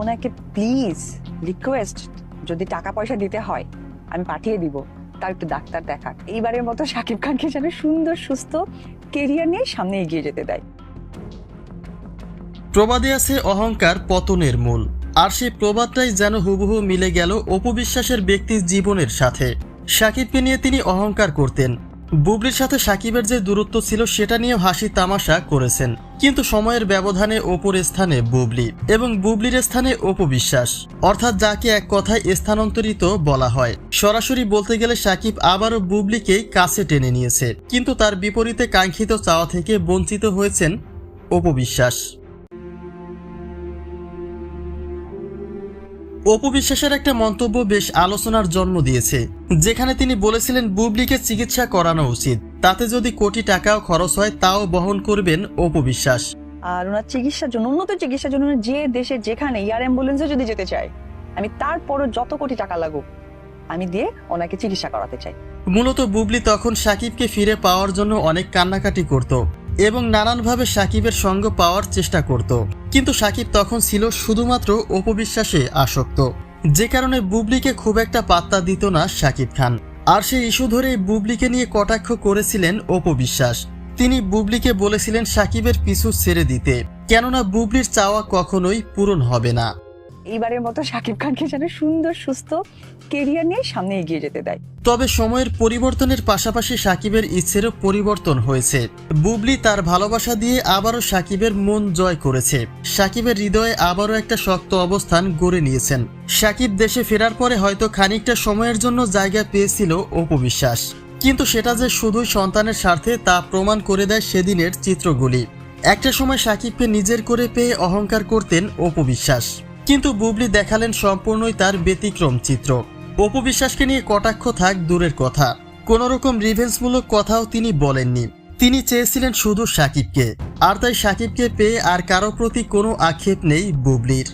ওনাকে please request যদি টাকা পয়সা দিতে হয়, আমি পাঠিয়ে দিব। তার একটু ডাক্তার দেখাক। এইবারের মতো শাকিব খানকে যেন সুন্দর, সুস্থ কেরিয়ার নিয়ে সামনে এগিয়ে যেতে দেয়। প্রবাদে আছে অহংকার পতনের মূল। আর সেই প্রবাদটাই যেন হুবহু মিলে গেল অপবিশ্বাসের ব্যক্তির জীবনের সাথে। সাকিবকে নিয়ে তিনি অহংকার করতেন। বুবলির সাথে সাকিবের যে দূরত্ব ছিল সেটা নিয়েও হাসি তামাশা করেছেন। কিন্তু সময়ের ব্যবধানে ওপর স্থানে বুবলি এবং বুবলির স্থানে অপবিশ্বাস অর্থাৎ যাকে এক কথায় স্থানান্তরিত বলা হয়। সরাসরি বলতে গেলে সাকিব আবারও বুবলিকেই কাছে টেনে নিয়েছে। কিন্তু তার বিপরীতে কাঙ্ক্ষিত চাওয়া থেকে বঞ্চিত হয়েছেন অপবিশ্বাস অপু বিশ্বাসের একটা মন্তব্য বেশ আলোচনার জন্ম দিয়েছে যেখানে তিনি বলেছিলেন বুবলিকে চিকিৎসা করানো উচিত তাতে যদি কোটি টাকাও খরচ হয় তাও বহন করবেন অপু বিশ্বাস। আর ওনার চিকিৎসার জন্য উন্নত চিকিৎসার জন্য যে দেশে যেখানে এয়ার অ্যাম্বুলেন্সে যদি যেতে চায় আমি তারপরও যত কোটি টাকা লাগুক আমি দিয়ে ওনাকে চিকিৎসা করাতে চাই। মূলত বুবলি তখন সাকিবকে ফিরে পাওয়ার জন্য অনেক কান্নাকাটি করত। এবং নানানভাবে সাকিবের সঙ্গ পাওয়ার চেষ্টা করত। কিন্তু সাকিব তখন ছিল শুধুমাত্র অপবিশ্বাসে আসক্ত। যে কারণে বুবলিকে খুব একটা পাত্তা দিত না সাকিব খান। আর সেই ইস্যু ধরেই বুবলিকে নিয়ে কটাক্ষ করেছিলেন অপবিশ্বাস। তিনি বুবলিকে বলেছিলেন সাকিবের পিছু ছেড়ে দিতে। কেননা বুবলির চাওয়া কখনোই পূরণ হবে না। এইবারের মতো শাকিব খানকে যেন সুন্দর, সুস্থ কেরিয়ার নিয়ে সামনে এগিয়ে যেতে দেয়। তবে সময়ের পরিবর্তনের পাশাপাশি সাকিবের ইচ্ছেরও পরিবর্তন হয়েছে। বুবলি তার ভালোবাসা দিয়ে আবারও সাকিবের মন জয় করেছে। সাকিবের হৃদয়ে আবারও একটা শক্ত অবস্থান গড়ে নিয়েছেন। সাকিব দেশে ফেরার পরে হয়তো খানিকটা সময়ের জন্য জায়গা পেয়েছিল অপবিশ্বাস কিন্তু সেটা যে শুধুই সন্তানের স্বার্থে তা প্রমাণ করে দেয় সেদিনের চিত্রগুলি। একটা সময় সাকিবকে নিজের করে পেয়ে অহংকার করতেন অপবিশ্বাস কিন্তু বুবলি দেখালেন সম্পূর্ণই তার ব্যতিক্রম চিত্র। অপবিশ্বাসকে নিয়ে কটাক্ষ থাক দূরের কথা। কোন রকম রিভেন্সমূলক কথাও তিনি বলেননি। তিনি চেয়েছিলেন শুধু সাকিবকে, আর তাই সাকিবকে পেয়ে আর কারও প্রতি কোনো আক্ষেপ নেই বুবলির।